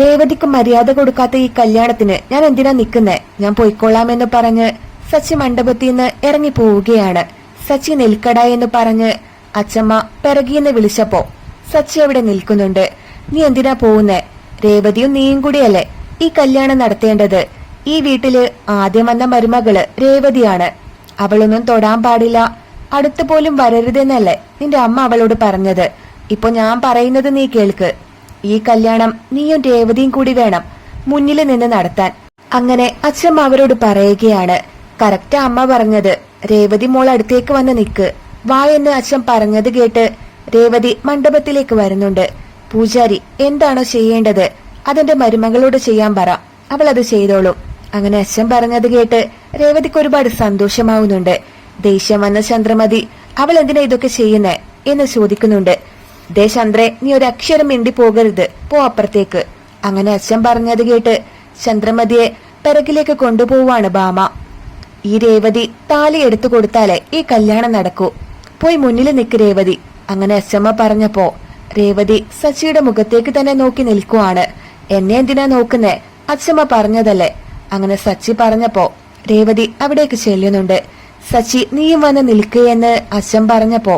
രേവതിക്ക് മര്യാദ കൊടുക്കാത്ത ഈ കല്യാണത്തിന് ഞാൻ എന്തിനാ നിൽക്കുന്നേ ഞാൻ പൊയ്ക്കൊള്ളാമെന്ന് പറഞ്ഞ് സച്ചി മണ്ഡപത്തിൽ നിന്ന് ഇറങ്ങി പോവുകയാണ് സച്ചി നിൽക്കട എന്ന് പറഞ്ഞ് അച്ചമ്മ പിറകിന്ന് വിളിച്ചപ്പോ സച്ചി അവിടെ നിൽക്കുന്നുണ്ട്. നീ എന്തിനാ പോകുന്നേ രേവതിയും നീയും കൂടിയല്ലേ? ഈ കല്യാണം നടത്തേണ്ടത് ഈ വീട്ടിൽ ആദ്യം വന്ന മരുമകൾ രേവതിയാണ്. അവളൊന്നും തൊടാൻ പാടില്ല. അടുത്തു പോലും വരരുതെന്നല്ലേ നിന്റെ അമ്മ അവളോട് പറഞ്ഞത്. ഇപ്പൊ ഞാൻ പറയുന്നത് നീ കേൾക്ക്. ഈ കല്യാണം നീയും രേവതിയും കൂടി വേണം മുന്നിൽ നിന്ന് നടത്താൻ. അങ്ങനെ അച്ഛൻ അവരോട് പറയുകയാണ് കറക്റ്റ് അമ്മ പറഞ്ഞത് രേവതി മോൾ അടുത്തേക്ക് വന്ന് നിക്ക്. വാ എന്ന് അച്ഛൻ പറഞ്ഞത് കേട്ട് രേവതി മണ്ഡപത്തിലേക്ക് വരുന്നുണ്ട്. പൂജാരി എന്താണോ ചെയ്യേണ്ടത്? അതെന്റെ മരുമകളോട് ചെയ്യാൻ പറ. അവൾ അത് ചെയ്തോളും. അങ്ങനെ അച്ഛൻ പറഞ്ഞത് കേട്ട് രേവതിക്ക് ഒരുപാട് സന്തോഷമാവുന്നുണ്ട്. ദേഷ്യം വന്ന ചന്ദ്രമതി അവൾ എന്തിനാ ഇതൊക്കെ ചെയ്യുന്നേ? എന്ന് ചോദിക്കുന്നുണ്ട്. ദേ ചന്ദ്രെ നീ ഒരു അക്ഷരം മിണ്ടി പോകരുത്. പോ അപ്പുറത്തേക്ക്. അങ്ങനെ അച്ഛൻ പറഞ്ഞത് കേട്ട് ചന്ദ്രമതിയെ പിറകിലേക്ക് കൊണ്ടുപോവാണ് ബാമ ഈ രേവതി താലി എടുത്തു കൊടുത്താലേ ഈ കല്യാണം നടക്കൂ. പോയി മുന്നിൽ നിൽക്ക് രേവതി. അങ്ങനെ അച്ഛമ്മ പറഞ്ഞപ്പോ രേവതി സച്ചിയുടെ മുഖത്തേക്ക് തന്നെ നോക്കി നിൽക്കുവാണ്. എന്നെ എന്തിനാ നോക്കുന്നേ? അച്ഛമ്മ പറഞ്ഞതല്ലേ. അങ്ങനെ സച്ചി പറഞ്ഞപ്പോ രേവതി അവിടേക്ക് ചെല്ലുന്നുണ്ട്. സച്ചി നീയും വന്ന് നിൽക്കുകയെന്ന് അച്ഛൻ പറഞ്ഞപ്പോ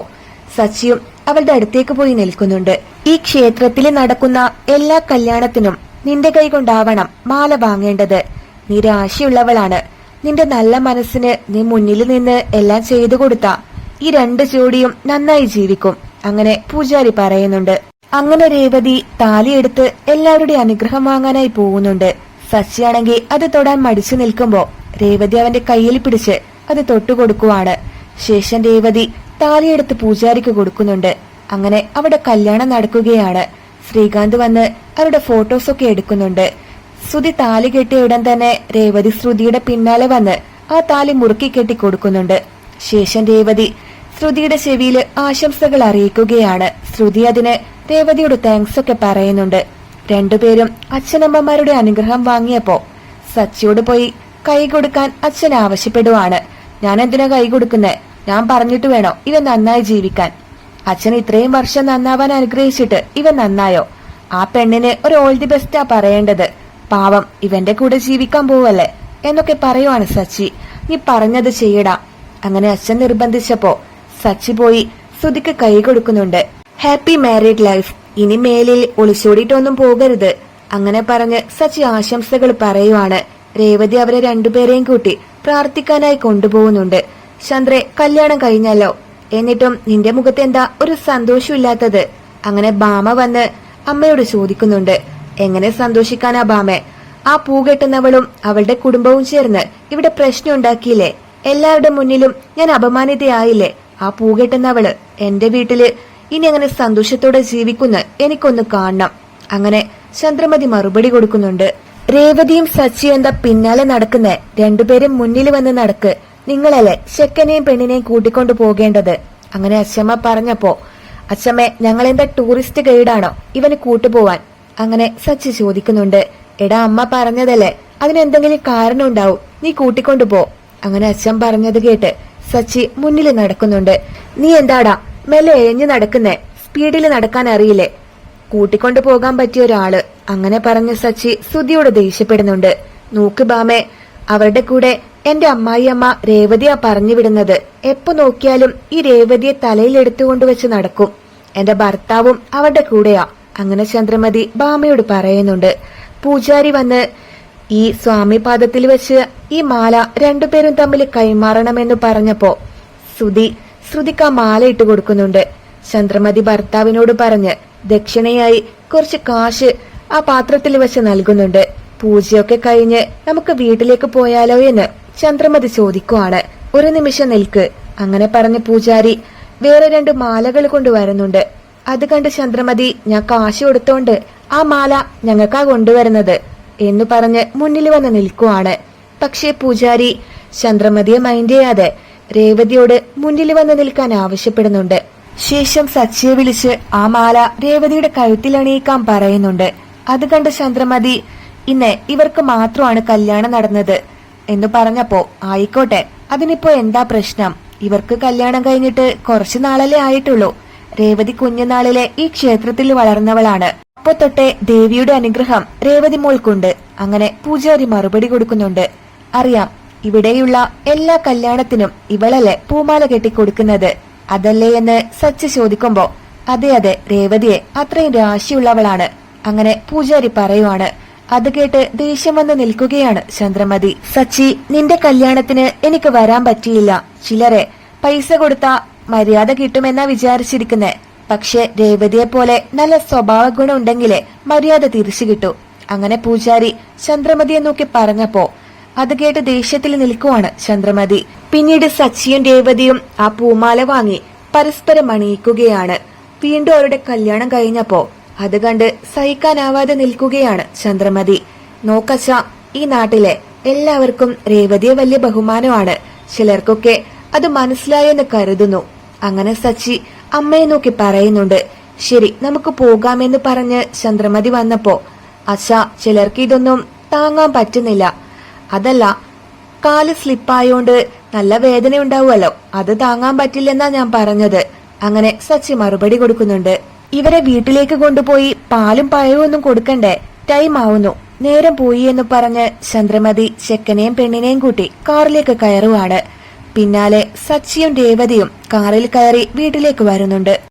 സച്ചിയും അവളുടെ അടുത്തേക്ക് പോയി നിൽക്കുന്നുണ്ട്. ഈ ക്ഷേത്രത്തിൽ നടക്കുന്ന എല്ലാ കല്യാണത്തിനും നിന്റെ കൈ കൊണ്ടാവണം മാല വാങ്ങേണ്ടത്. നിരാശയുള്ളവളാണ്. നിന്റെ നല്ല മനസ്സിന് നീ മുന്നിൽ നിന്ന് എല്ലാം ചെയ്തു കൊടുത്ത. ഈ രണ്ട് ജോഡിയും നന്നായി ജീവിക്കും. അങ്ങനെ പൂജാരി പറയുന്നുണ്ട്. അങ്ങനെ രേവതി താലിയെടുത്ത് എല്ലാവരുടെ അനുഗ്രഹം വാങ്ങാനായി പോകുന്നുണ്ട്. സച്ചിയാണെങ്കിൽ അത് തൊടാൻ മടിച്ചു നിൽക്കുമ്പോ രേവതി അവന്റെ കയ്യിൽ പിടിച്ച് അത് തൊട്ടുകൊടുക്കുവാണ്. ശേഷം രേവതി താലിയെടുത്ത് പൂജാരിക്ക് കൊടുക്കുന്നുണ്ട്. അങ്ങനെ അവിടെ കല്യാണം നടക്കുകയാണ്. ശ്രീകാന്ത് വന്ന് അവരുടെ ഫോട്ടോസൊക്കെ എടുക്കുന്നുണ്ട്. ശ്രുതി താലി കെട്ടിയ ഉടൻ തന്നെ രേവതി ശ്രുതിയുടെ പിന്നാലെ വന്ന് ആ താലി മുറുക്കി കെട്ടി കൊടുക്കുന്നുണ്ട്. ശേഷം രേവതി ശ്രുതിയുടെ ചെവിയിൽ ആശംസകൾ അറിയിക്കുകയാണ്. ശ്രുതി അതിന് രേവതിയോട് താങ്ക്സ് ഒക്കെ പറയുന്നുണ്ട്. രണ്ടുപേരും അച്ഛനമ്മമാരുടെ അനുഗ്രഹം വാങ്ങിയപ്പോ സച്ചിയോട് പോയി കൈ കൊടുക്കാൻ അച്ഛൻ ആവശ്യപ്പെടുവാണ്. ഞാൻ എന്തിനാ കൈ കൊടുക്കുന്നേ? ഞാൻ പറഞ്ഞിട്ട് വേണോ ഇവൻ നന്നായി ജീവിക്കാൻ. അച്ഛൻ ഇത്രയും വർഷം നന്നാവാൻ അനുഗ്രഹിച്ചിട്ട് ഇവൻ നന്നായോ? ആ പെണ്ണിന് ഒരു ഓൾ ദി ബെസ്റ്റാ പറയേണ്ടത്. പാവം ഇവന്റെ കൂടെ ജീവിക്കാൻ പോവല്ലേ? എന്നൊക്കെ പറയുവാണ് സച്ചി. നീ പറഞ്ഞത് ചെയ്യടാ. അങ്ങനെ അച്ഛൻ നിർബന്ധിച്ചപ്പോ സച്ചി പോയി ശ്രുതിക്ക് കൈ കൊടുക്കുന്നുണ്ട്. ഹാപ്പി മാരീഡ് ലൈഫ് ഇനി മേലിൽ ഒളിച്ചോടിയിട്ടൊന്നും പോകരുത്. അങ്ങനെ പറഞ്ഞ് സച്ചി ആശംസകൾ പറയുവാണ്. രേവതി അവരെ രണ്ടുപേരെയും കൂട്ടി പ്രാർത്ഥിക്കാനായി കൊണ്ടുപോകുന്നുണ്ട്. ചന്ദ്രെ കല്യാണം കഴിഞ്ഞല്ലോ. എന്നിട്ടും നിന്റെ മുഖത്ത് എന്താ ഒരു സന്തോഷമില്ലാത്തത്? അങ്ങനെ ബാമ വന്ന് അമ്മയോട് ചോദിക്കുന്നുണ്ട്. എങ്ങനെ സന്തോഷിക്കാനാ ബാമേ? ആ പൂ കെട്ടുന്നവളും അവളുടെ കുടുംബവും ചേർന്ന് ഇവിടെ പ്രശ്നം ഉണ്ടാക്കിയില്ലേ? എല്ലാവരുടെ മുന്നിലും ഞാൻ അപമാനിതയായില്ലേ? ആ പൂ കെട്ടുന്നവൾ എന്റെ വീട്ടിൽ ഇനി അങ്ങനെ സന്തോഷത്തോടെ ജീവിക്കുന്നു എനിക്കൊന്ന് കാണണം. അങ്ങനെ ചന്ദ്രമതി മറുപടി കൊടുക്കുന്നുണ്ട്. രേവതിയും സച്ചി എന്താ പിന്നാലെ നടക്കുന്നേ? രണ്ടുപേരും മുന്നിൽ വന്ന് നടക്ക്. നിങ്ങളല്ലേ ചെക്കനെയും പെണ്ണിനെയും കൂട്ടിക്കൊണ്ടു പോകേണ്ടത്? അങ്ങനെ അച്ഛമ്മ പറഞ്ഞപ്പോ അച്ഛമ്മേ ഞങ്ങളെന്താ ടൂറിസ്റ്റ് ഗൈഡാണോ ഇവന് കൂട്ടുപോവാൻ. അങ്ങനെ സച്ചി ചോദിക്കുന്നുണ്ട് എടാ അമ്മ പറഞ്ഞതല്ലേ? അതിനെന്തെങ്കിലും കാരണം ഉണ്ടാവും. നീ കൂട്ടിക്കൊണ്ടു പോ. അങ്ങനെ അച്ഛൻ പറഞ്ഞത് കേട്ട് സച്ചി മുന്നിൽ നടക്കുന്നുണ്ട്. നീ എന്താടാ? മെല്ലെ എഴഞ്ഞു നടക്കുന്നേ? സ്പീഡിൽ നടക്കാൻ അറിയില്ലേ? കൂട്ടിക്കൊണ്ടു പോകാൻ പറ്റിയ ഒരാൾ. അങ്ങനെ പറഞ്ഞ സച്ചി സുധിയോട് ദേഷ്യപ്പെടുന്നുണ്ട്. നോക്ക് ബാമേ അവരുടെ കൂടെ എന്റെ അമ്മായിയമ്മ രേവതിയാ പറഞ്ഞു വിടുന്നത്. എപ്പോ നോക്കിയാലും ഈ രേവതിയെ തലയിൽ എടുത്തുകൊണ്ട് വെച്ച് നടക്കും. എന്റെ ഭർത്താവും അവരുടെ കൂടെയാ. അങ്ങനെ ചന്ദ്രമതി ബാമയോട് പറയുന്നുണ്ട്. പൂജാരി വന്ന് ഈ സ്വാമി പാദത്തിൽ വെച്ച് ഈ മാല രണ്ടുപേരും തമ്മിൽ കൈമാറണമെന്ന് പറഞ്ഞപ്പോ ശ്രുതി ശ്രുതിക്ക് ആ മാല ഇട്ട് കൊടുക്കുന്നുണ്ട്. ചന്ദ്രമതി ഭർത്താവിനോട് പറഞ്ഞ് ദക്ഷിണയായി കുറച്ച് കാശ് ആ പാത്രത്തിൽ വെച്ച് നൽകുന്നുണ്ട്. പൂജയൊക്കെ കഴിഞ്ഞ് നമുക്ക് വീട്ടിലേക്ക് പോയാലോ എന്ന് ചന്ദ്രമതി ചോദിക്കുവാണ്. ഒരു നിമിഷം നിൽക്ക്. അങ്ങനെ പറഞ്ഞ പൂജാരി വേറെ രണ്ട് മാലകൾ കൊണ്ടുവരുന്നുണ്ട്. അത് കണ്ട് ചന്ദ്രമതി ഞാൻ കാശ് കൊടുത്തോണ്ട് ആ മാല ഞങ്ങൾക്കാ കൊണ്ടുവരുന്നത് എന്ന് പറഞ്ഞ് മുന്നിൽ വന്ന് നിൽക്കുവാണ്. പക്ഷേ പൂജാരി ചന്ദ്രമതിയെ മൈൻഡ് ചെയ്യാതെ രേവതിയോട് മുന്നിൽ വന്ന് നിൽക്കാൻ ആവശ്യപ്പെടുന്നുണ്ട്. ശേഷം സച്ചിയെ വിളിച്ച് ആ മാല രേവതിയുടെ കഴുത്തിൽ അണിയിക്കാൻ പറയുന്നുണ്ട്. അത് കണ്ട് ചന്ദ്രമതി ഇന്ന് ഇവർക്ക് മാത്രമാണ് കല്യാണം നടന്നത്. എന്ന് പറഞ്ഞപ്പോ ആയിക്കോട്ടെ അതിനിപ്പോ എന്താ പ്രശ്നം? ഇവർക്ക് കല്യാണം കഴിഞ്ഞിട്ട് കുറച്ചു നാളല്ലേ ആയിട്ടുള്ളൂ. രേവതി കുഞ്ഞുനാളിലെ ഈ ക്ഷേത്രത്തിൽ വളർന്നവളാണ്. അപ്പൊ തൊട്ടേ ദേവിയുടെ അനുഗ്രഹം രേവതി മോൾക്കുണ്ട്. അങ്ങനെ പൂജാരി മറുപടി കൊടുക്കുന്നുണ്ട്. അറിയാം ഇവിടെയുള്ള എല്ലാ കല്യാണത്തിനും ഇവളല്ലേ പൂമാല കെട്ടി കൊടുക്കുന്നത് അതല്ലേ എന്ന് സച്ച് ചോദിക്കുമ്പോ അതെ അതെ രേവതിയെ അത്രയും രാശിയുള്ളവളാണ്. അങ്ങനെ പൂജാരി പറയുവാണ് അത് കേട്ട് ദേഷ്യം വന്ന് നിൽക്കുകയാണ് ചന്ദ്രമതി. സച്ചി നിന്റെ കല്യാണത്തിന് എനിക്ക് വരാൻ പറ്റിയില്ല. ചിലരെ പൈസ കൊടുത്ത മര്യാദ കിട്ടുമെന്നാ വിചാരിച്ചിരിക്കുന്നെ. പക്ഷെ രേവതിയെ പോലെ നല്ല സ്വഭാവ ഗുണമുണ്ടെങ്കിലേ മര്യാദ തിരിച്ചു കിട്ടൂ. അങ്ങനെ പൂജാരി ചന്ദ്രമതിയെ നോക്കി പറഞ്ഞപ്പോ അത് കേട്ട് ദേഷ്യത്തിൽ നിൽക്കുവാണ് ചന്ദ്രമതി. പിന്നീട് സച്ചിയും രേവതിയും ആ പൂമാല വാങ്ങി പരസ്പരം അണിയിക്കുകയാണ്. വീണ്ടും അവരുടെ കല്യാണം കഴിഞ്ഞപ്പോ അത് കണ്ട് സഹിക്കാനാവാതെ നിൽക്കുകയാണ് ചന്ദ്രമതി. നോക്കച്ച ഈ നാട്ടിലെ എല്ലാവർക്കും രേവതിയെ വലിയ ബഹുമാനമാണ്. ചിലർക്കൊക്കെ അത് മനസ്സിലായെന്ന് കരുതുന്നു. അങ്ങനെ സച്ചി അമ്മയെ നോക്കി പറയുന്നുണ്ട് ശരി നമുക്ക് പോകാമെന്ന് പറഞ്ഞ് ചന്ദ്രമതി വന്നപ്പോ അച്ഛ ചിലർക്ക് ഇതൊന്നും താങ്ങാൻ പറ്റുന്നില്ല. അതല്ല കാൽ സ്ലിപ്പായോണ്ട് നല്ല വേദന ഉണ്ടാവുമല്ലോ അത് താങ്ങാൻ പറ്റില്ലെന്നാ ഞാൻ പറഞ്ഞത് അങ്ങനെ സച്ചി മറുപടി കൊടുക്കുന്നുണ്ട്. ഇവരെ വീട്ടിലേക്ക് കൊണ്ടുപോയി പാലും പഴവും ഒന്നും കൊടുക്കണ്ടേ? ടൈം ആവുന്നു. നേരം പോയി എന്ന് പറഞ്ഞ് ചന്ദ്രമതി ചെക്കനെയും പെണ്ണിനെയും കൂട്ടി കാറിലേക്ക് കയറുവാണ്. പിന്നാലെ സച്ചിയും രേവതിയും കാറിൽ കയറി വീട്ടിലേക്ക് വരുന്നുണ്ട്.